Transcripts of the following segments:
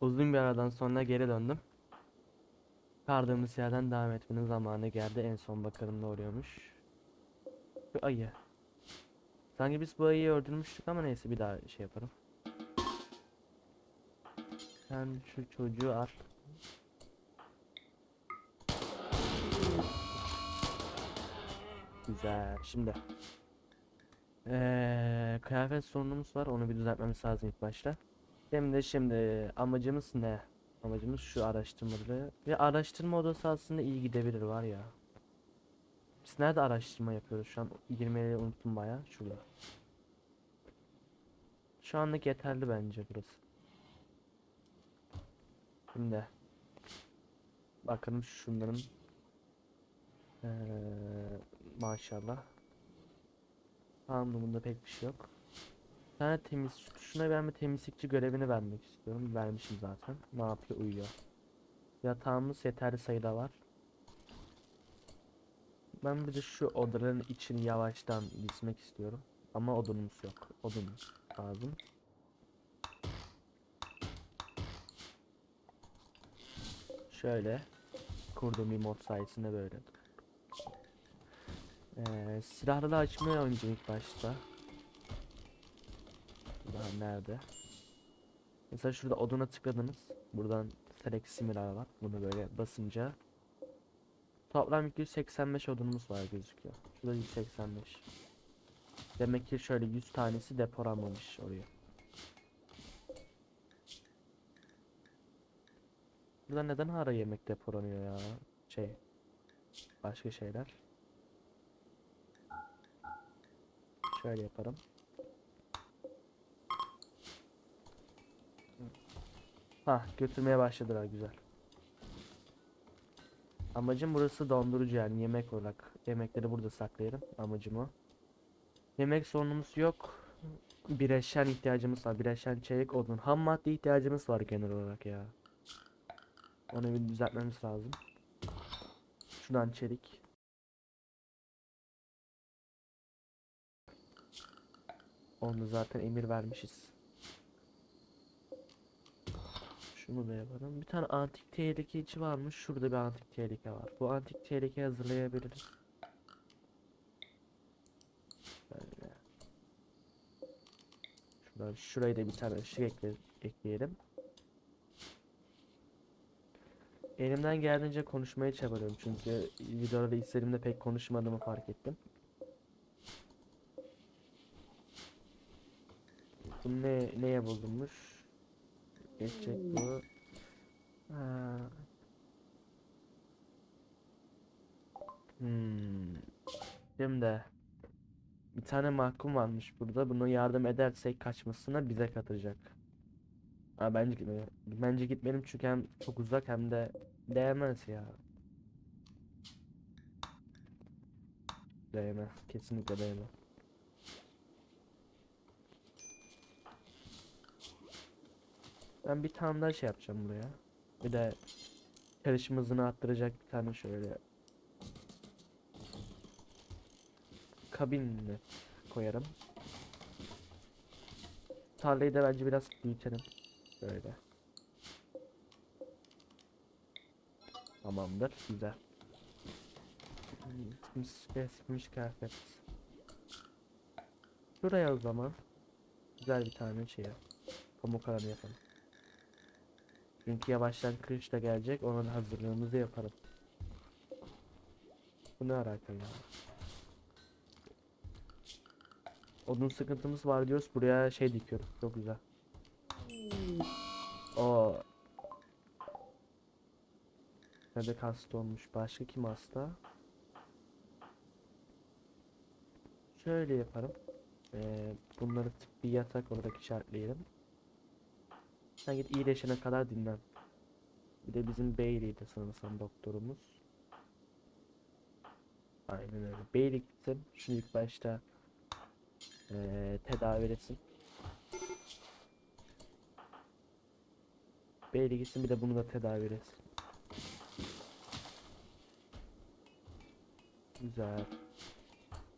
Uzun bir aradan sonra geri döndüm. Kaldığımız yerden devam etmenin zamanı geldi. En son bakalım ne oluyormuş. Bir ayı. Sanki biz bu ayıyı öldürmüştük ama neyse bir daha şey yaparım. Sen şu çocuğu al. Güzel. Şimdi. Eee kıyafet sorunumuz var. Onu bir düzeltmemiz lazım ilk başta. Şimdi şimdi amacımız ne? Amacımız şu araştırmaları. Ve araştırma odası aslında iyi gidebilir var ya. Biz nerede araştırma yapıyoruz şu an? Girmeyi unuttum baya. Şurada. Şu anlık yeterli bence burası. Şimdi. Bakalım şunların. Eee maşallah. Tamam bunda pek bir şey yok. Tane temiz şuna ben bir temizlikçi görevini vermek istiyorum. Vermişim zaten. Ne yapıyor? Uyuyor. Yatağımız yeterli sayıda var. Ben bir de şu odaların içini yavaştan dizmek istiyorum. Ama odunumuz yok. Odun lazım. Şöyle kurduğum bir mod sayesinde böyle. Ee, silahları açmaya oynayacağım ilk başta. Daha nerede? Mesela şurada oduna tıkladınız. Buradan select similar var. Bunu böyle basınca toplam 285 odunumuz var gözüküyor. Şurada 185. Demek ki şöyle 100 tanesi depolanmamış oraya. Burada neden ara yemek depolanıyor ya? Şey. Başka şeyler. Şöyle yaparım. Ha götürmeye başladılar güzel. Amacım burası dondurucu yani yemek olarak. Yemekleri burada saklayarım. Amacım o. Yemek sorunumuz yok. Bireşen ihtiyacımız var. Bireşen çelik odun. Ham madde ihtiyacımız var genel olarak ya. Onu bir düzeltmemiz lazım. Şuradan çelik. Onu zaten emir vermişiz. Şunu da yapalım. Bir tane antik tehlikeci varmış. Şurada bir antik tehlike var. Bu antik tehlike hazırlayabiliriz. Böyle. Şuradan şuraya da bir tane ışık ekle ekleyelim. Elimden geldiğince konuşmaya çabalıyorum çünkü videoda istediğimde pek konuşmadığımı fark ettim. Bu ne neye bulunmuş? Geçecek bu. Ha. Hmm. Şimdi bir tane mahkum varmış burada. Bunu yardım edersek kaçmasına bize katacak. Ha bence gitme. Bence gitmeyelim çünkü hem çok uzak hem de değmez ya. Değmez. Kesinlikle değmez. Ben bir tane daha şey yapacağım buraya. Bir de karışım hızını arttıracak bir tane şöyle kabin koyarım. Tarlayı da bence biraz büyütelim. Böyle. Tamamdır. Güzel. Sıkmış kıyafet. Şuraya o zaman güzel bir tane şey. Pamuk alanı yapalım. Çünkü yavaştan kış da gelecek. Onun hazırlığımızı yaparım. Bu ne alaka ya? Odun sıkıntımız var diyoruz. Buraya şey dikiyorum. Çok güzel. O Nerede hasta olmuş? Başka kim hasta? Şöyle yaparım. Ee, bunları tıbbi yatak olarak işaretleyelim. Sen git iyileşene kadar dinlen. Bir de bizim Bailey'di sanırsam doktorumuz. Aynen öyle. Bailey gitsin. Şunu ilk başta ee, tedavi etsin. Bailey gitsin bir de bunu da tedavi etsin. Güzel.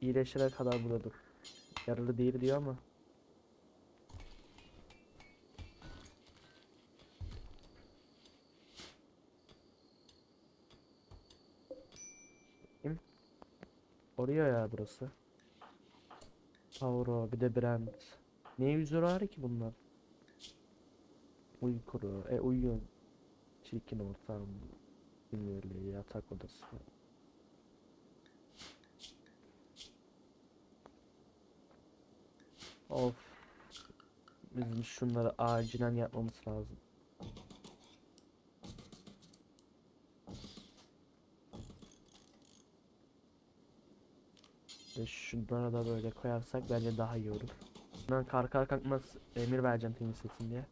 İyileşene kadar burada dur. Yaralı değil diyor ama. Koruyor ya burası. Tauro bir de Brand. Niye yüzü var ki bunlar? Uykuru. E uyuyun. Çirkin ortam. Bilmiyorum yatak odası. Of. Bizim şunları acilen yapmamız lazım. Ve şunlara da böyle koyarsak bence daha iyi olur. Ben kalkar kalkmaz emir vereceğim temizlesin diye.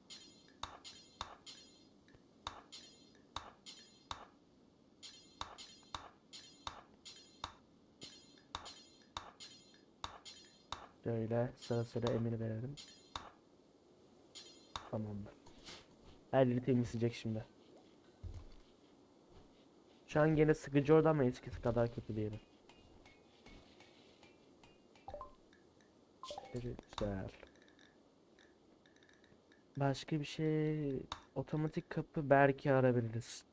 Böyle sıra sıra emir verelim. Tamamdır. Her yeri temizleyecek şimdi. Şu an gene sıkıcı orada ama eskisi kadar kötü değil. Evet, Güzel. Başka bir şey otomatik kapı belki arabiliriz.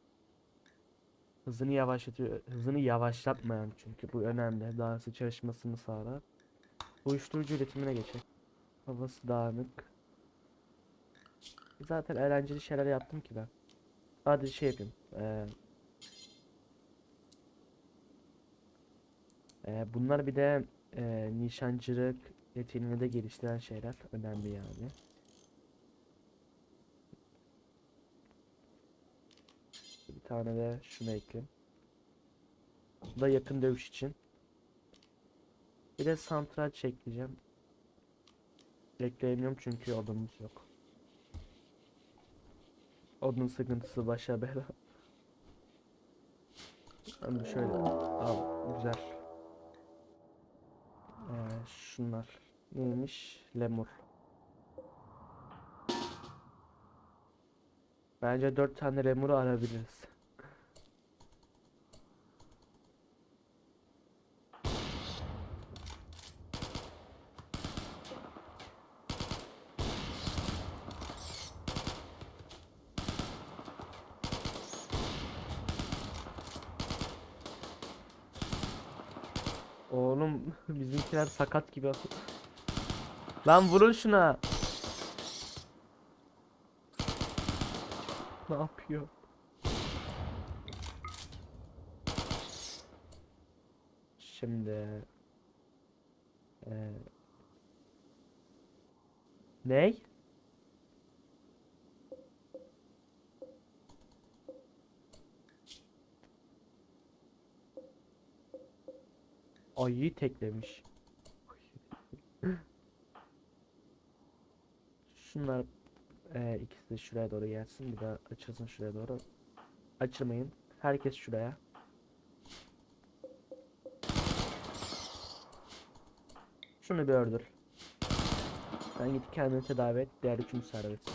Hızını yavaşlatıyor. Hızını yavaşlatmayan çünkü bu önemli. Daha hızlı çalışmasını sağlar. Uyuşturucu üretimine geçecek. Havası dağınık. Zaten eğlenceli şeyler yaptım ki ben. Hadi şey yapayım. Ee, ee, bunlar bir de ee, nişancılık yeteneğini de geliştiren şeyler. Önemli yani. Bir tane de şunu ekleyeyim. Bu da yakın dövüş için. Bir de santral çekleyeceğim. Ekleyemiyorum çünkü odamız yok. Odun sıkıntısı başa bela. Hani şöyle. Al güzel. Şunlar. Neymiş? Lemur. Bence dört tane lemuru arabiliriz. Oğlum bizimkiler sakat gibi. Lan vurun şuna. Ne yapıyor? Şimdi ee, Ney? Ayıyı teklemiş. Şunlar eee ikisi de şuraya doğru gelsin. Bir daha açılsın şuraya doğru. Açılmayın. Herkes şuraya. Şunu bir öldür. Sen git kendini tedavi et. Diğer üçünü serbest.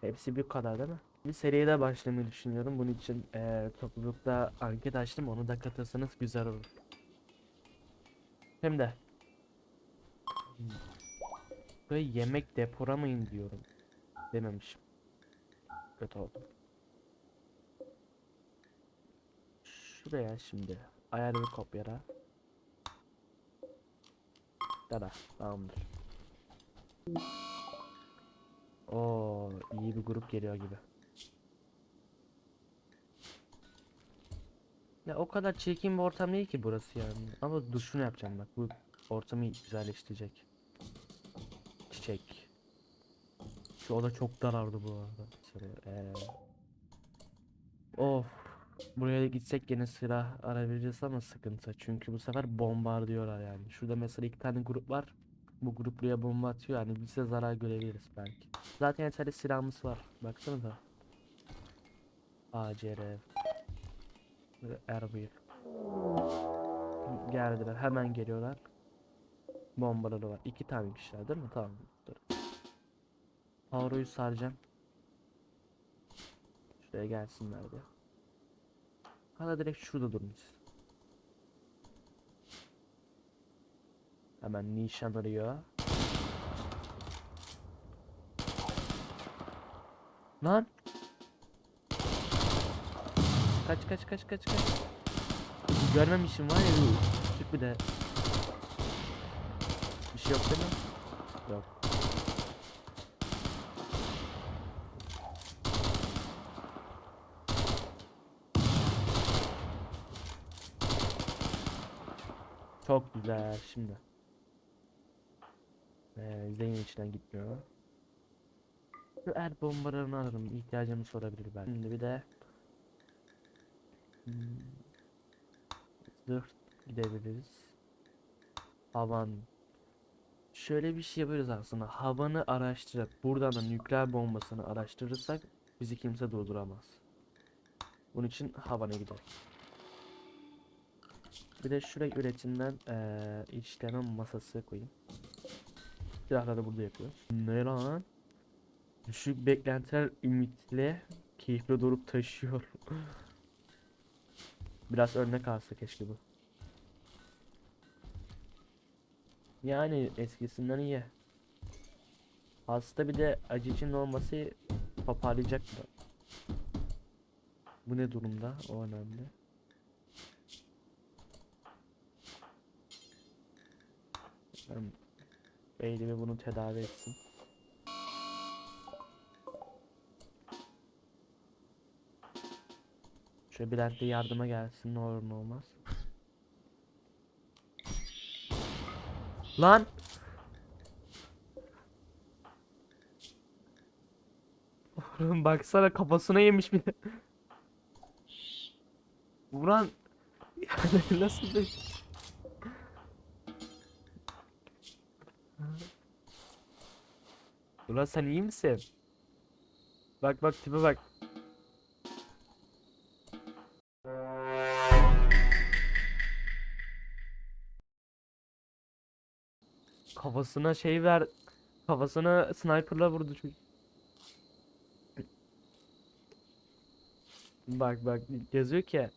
Hepsi bir kadar değil mi? Bir seriye de başlamayı düşünüyorum. Bunun için eee toplulukta anket açtım. Onu da katılsanız güzel olur. Hem de Böyle yemek deporamayın diyorum. Dememişim. Kötü oldu. Şuraya şimdi ayarlı kopyala. Tada tamamdır. Oo iyi bir grup geliyor gibi. Ya o kadar çirkin bir ortam değil ki burası yani. Ama duşunu yapacağım bak. Bu ortamı güzelleştirecek. Çiçek. Şu oda çok darardı bu arada. Ee. Of. Buraya gitsek gene silah arabileceğiz ama sıkıntı. Çünkü bu sefer bombardıyorlar yani. Şurada mesela iki tane grup var. Bu grup buraya bomba atıyor yani bize zarar görebiliriz belki. Zaten yeterli silahımız var. Baksanıza. ACR. R1. Geldiler. Hemen geliyorlar. Bombaları var. İki tane kişiler değil mi? Tamam. Dur. Avroyu saracağım. Şuraya gelsinler diye. Hala direkt şurada durmuş. Hemen nişan arıyor. Lan. Kaç kaç kaç kaç kaç. Görmemişim var ya. Çık bir de. Şey yok değil mi? Yok. Çok güzel şimdi. Ee, zeyn içinden gitmiyor. Şu el bombalarını alırım. İhtiyacımız olabilir belki. Şimdi bir de hmm, zırh gidebiliriz. Havan. Şöyle bir şey yapıyoruz aslında. Havanı araştırıp buradan da nükleer bombasını araştırırsak bizi kimse durduramaz. Bunun için havana gidelim. Bir de şuraya üretimden eee işleme masası koyayım. Silahları burada yapıyoruz. Ne lan? Düşük beklentiler ümitle keyifle durup taşıyor. Biraz örnek alsa keşke bu. Yani eskisinden iyi. Hasta bir de acı için olması toparlayacak da. Bu ne durumda? O önemli. Ben bunu tedavi etsin. Şöyle Bülent de yardıma gelsin ne olur ne olmaz. Lan! Oğlum baksana kafasına yemiş bir de. Vuran yani nasıl bir Ulan sen iyi misin? Bak bak tipe bak. Kafasına şey ver. Kafasına sniperla vurdu çocuk. Bak bak yazıyor ki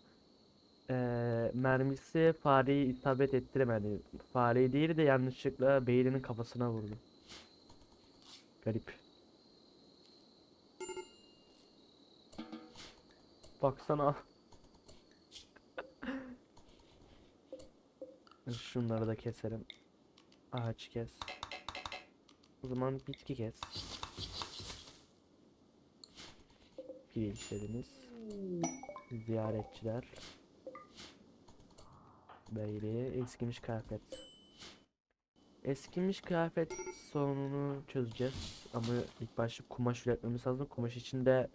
eee, mermisi fareyi isabet ettiremedi. Fareyi değil de yanlışlıkla beyninin kafasına vurdu. Garip. Baksana. Şunları da keselim. Ağaç kes. O zaman bitki kes. Pirinçlerimiz. Ziyaretçiler. Böyle eskimiş kıyafet. Eskimiş kıyafet sorununu çözeceğiz. Ama ilk başta kumaş üretmemiz lazım. Kumaş içinde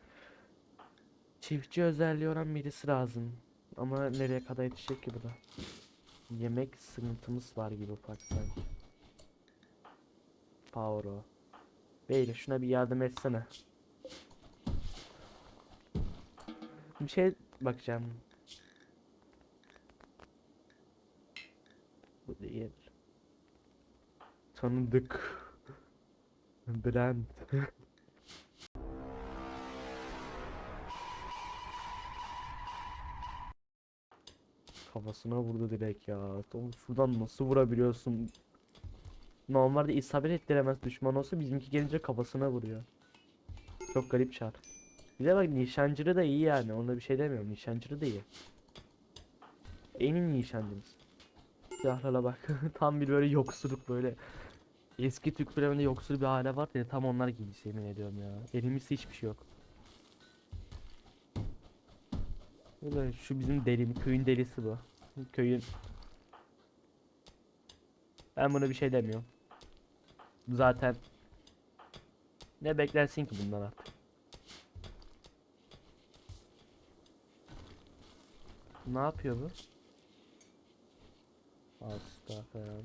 çiftçi özelliği olan birisi lazım. Ama nereye kadar yetişecek ki bu da? Yemek sıkıntımız var gibi ufak sanki. Power'o. Beyler şuna bir yardım etsene. Bir şey bakacağım. Bu değil. Tanıdık. Brand. Kafasına vurdu direkt ya. Oğlum şuradan nasıl vurabiliyorsun? Normalde isabet ettiremez düşman olsa bizimki gelince kafasına vuruyor. Çok garip çar. Bir de bak nişancırı da iyi yani. Onda bir şey demiyorum. Nişancırı da iyi. İyi nişancımız. Silahlara bak. Tam bir böyle yoksulluk böyle. Eski Türk filminde yoksul bir aile var ya tam onlar gibi yemin ediyorum ya. Elimizde hiçbir şey yok. Şu bizim deli, köyün delisi bu. Köyün Ben buna bir şey demiyorum. Zaten ne beklersin ki bundan artık? Ne yapıyor bu? Hasta falan.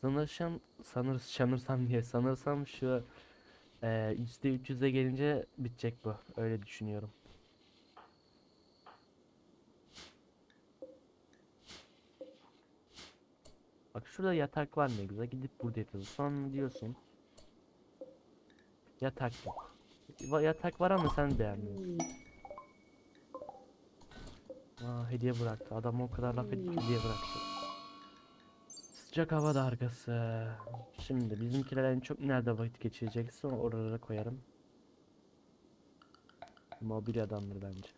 Sanırsam, sanır, sanırsam diye sanırsam şu yüzde 300'e gelince bitecek bu. Öyle düşünüyorum. Bak şurada yatak var ne güzel. Gidip burada yatıyoruz. Sonra diyorsun. Yatak yok. Yatak var ama sen beğenmiyorsun. Aa, hediye bıraktı. Adam o kadar laf edip hediye bıraktı. Sıcak hava dargası. Şimdi bizimkiler en çok nerede vakit geçirecekse oralara koyarım. Mobilyadandır bence.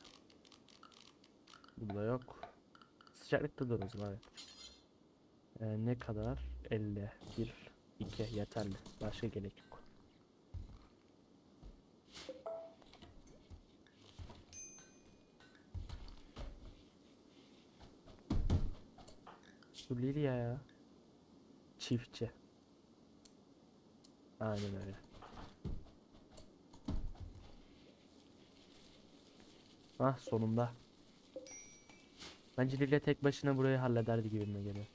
Burada yok. Sıcaklıkta da zaman evet. Ee, ne kadar? 50. 1, 2 yeterli. Başka gerek yok. Bu Lilia ya. Çiftçi. Aynen öyle. Ah sonunda. Bence Lilia tek başına burayı hallederdi gibime geliyor.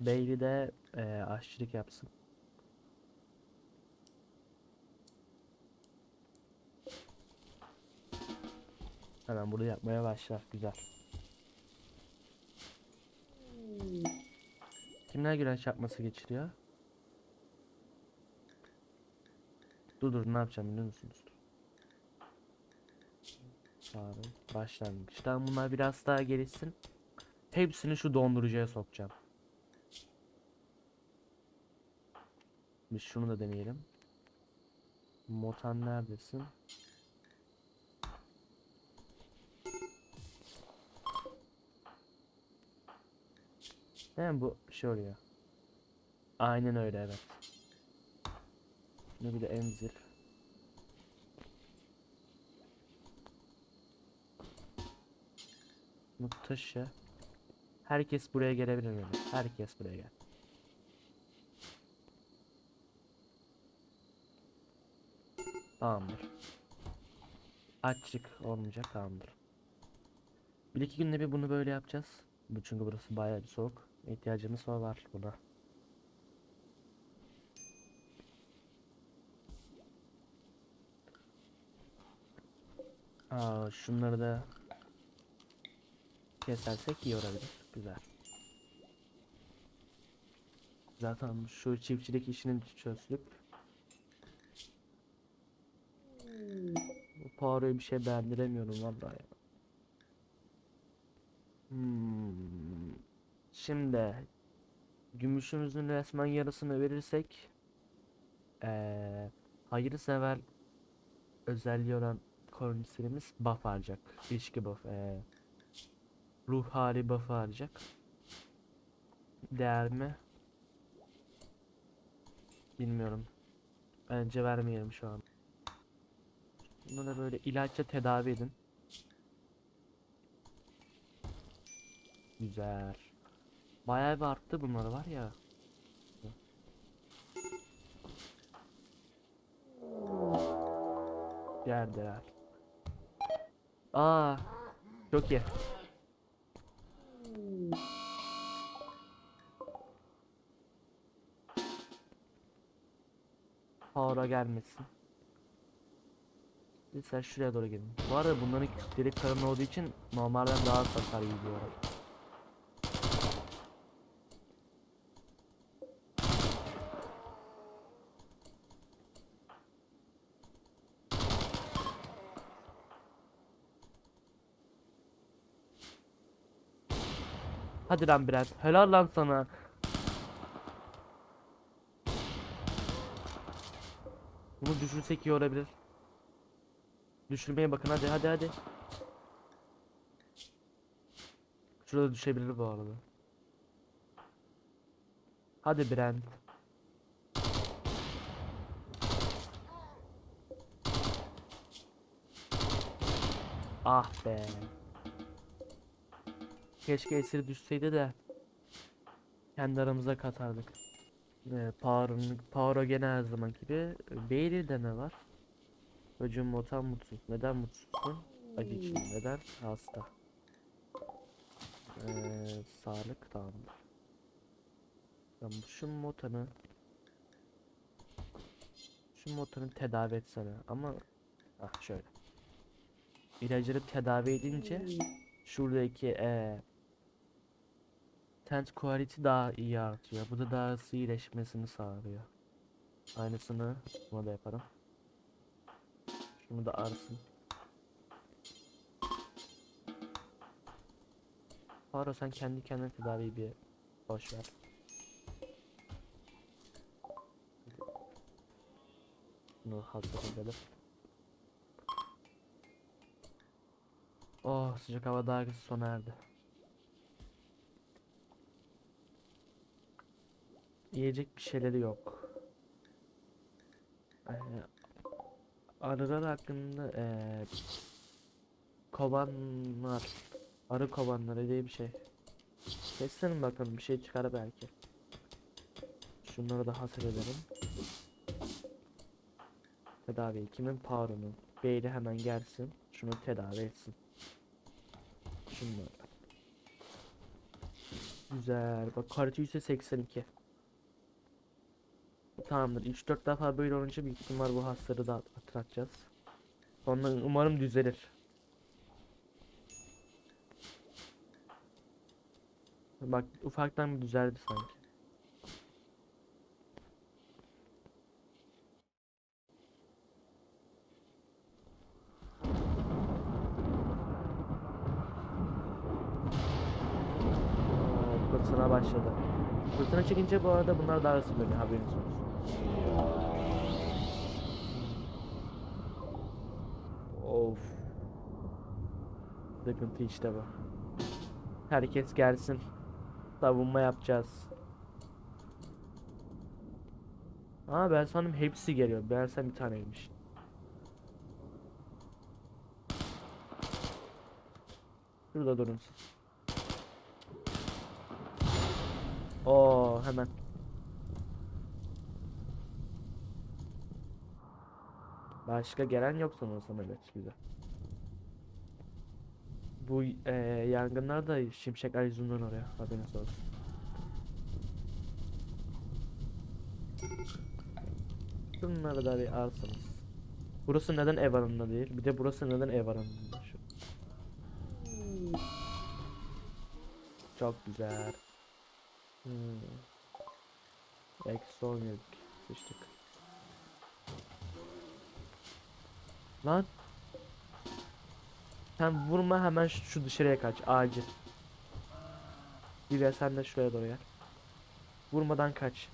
Bailey de eee aşçılık yapsın. Hemen burada yapmaya başlar. Güzel. Kimler güneş yapması geçiriyor? Dur dur ne yapacağım biliyor musunuz? Çağrı başlangıçtan bunlar biraz daha gelişsin. Hepsini şu dondurucuya sokacağım. Bir şunu da deneyelim. Motan neredesin? He bu şey oluyor. Aynen öyle evet. Ne bir de emzir. Bunu taşı. Herkes buraya gelebilir mi? Herkes buraya gel. Tamamdır. Açlık olmayacak tamamdır. Bir iki günde bir bunu böyle yapacağız. Çünkü burası bayağı bir soğuk. İhtiyacımız var buna. Aa, şunları da kesersek iyi olabilir. Güzel. Zaten şu çiftçilik işini çözdük. Bu parayı bir şey beğendiremiyorum vallahi. Hmm. Şimdi gümüşümüzün resmen yarısını verirsek eee hayırsever özelliği olan kolonistlerimiz buff harcayacak. İlişki buff. eee, ruh hali buff harcayacak. Değer mi? Bilmiyorum. Bence vermeyelim şu an. Bunları böyle ilaçla tedavi edin. Güzel. Bayağı bir arttı bunlar var ya. Geldiler. Aa, çok iyi. Power'a gelmesin. Sen şuraya doğru gidin. Bu arada bunların kütleri karın olduğu için normalden daha az hasar yiyorlar. Hadi lan Brent. Helal lan sana. Bunu düşürsek iyi olabilir. Düşürmeye bakın hadi hadi hadi. Şurada düşebilir bu arada. Hadi Brent. Ah be. Keşke esir düşseydi de kendi aramıza katardık. Ee, Power'ın Power'a gene her zaman gibi. Bailey'de ne var? Hücum motan mutsuz. Neden mutsuzsun? Acı için. Neden? Hasta. Ee, sağlık tamamdır. Ben şu motanı şu motanı tedavi etsene ama ah şöyle. İlacları tedavi edince şuradaki ee, tent quality daha iyi artıyor. Bu da daha hızlı iyileşmesini sağlıyor. Aynısını buna da yaparım. Şunu da arsın. Faro sen kendi kendine tedaviyi bir boş ver. Şunu hasat edelim. Oh sıcak hava dalgası sona erdi. Yiyecek bir şeyleri yok. Ee, arılar hakkında ee, kovanlar, arı kovanları diye bir şey. Keselim bakalım bir şey çıkar belki. Şunları da hasat edelim. Tedavi kimin Parun'un. Beyli hemen gelsin. Şunu tedavi etsin. Şunları. Güzel. Bak kartı %82. Tamamdır. 3-4 defa böyle olunca büyük ihtimal bu hastalığı da atlatacağız. Sonra umarım düzelir. Bak ufaktan bir düzeldi sanki. Fırtına başladı. Fırtına çekince bu arada bunlar daha hızlı dönüyor haberiniz olsun. Of. Sıkıntı işte bu. Herkes gelsin. Savunma yapacağız. Aa ben sandım hepsi geliyor. Ben sen bir taneymiş. Şurada durun siz. Oo hemen. Başka gelen yok sanırsam evet güzel. Bu eee yangınlar da Şimşek Arizun'dan oraya haberiniz olsun. Bunları da bir alsanız. Burası neden ev alanında değil? Bir de burası neden ev alanında şu? Çok güzel. Hmm. Belki yedik. Sıçtık. Lan. Sen vurma hemen şu, şu dışarıya kaç. Acil. Livia sen de şuraya doğru gel. Vurmadan kaç.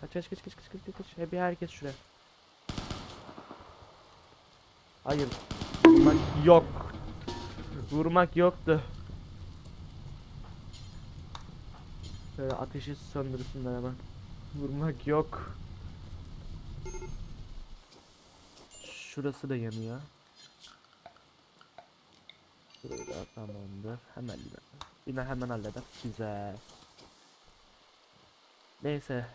Kaç kaç kaç kaç kaç kaç kaç. Hep herkes şuraya. Hayır. Vurmak yok. Vurmak yoktu. Böyle ateşi söndürsünler hemen. Vurmak yok. Şurası da yanıyor. Burayı da tamamdır. Hemen yine. Hemen halleder. Güzel. Neyse.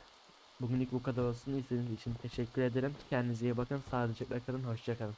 Bugünlük bu kadar olsun. İzlediğiniz için teşekkür ederim. Kendinize iyi bakın. Sağlıcakla kalın. Hoşça kalın.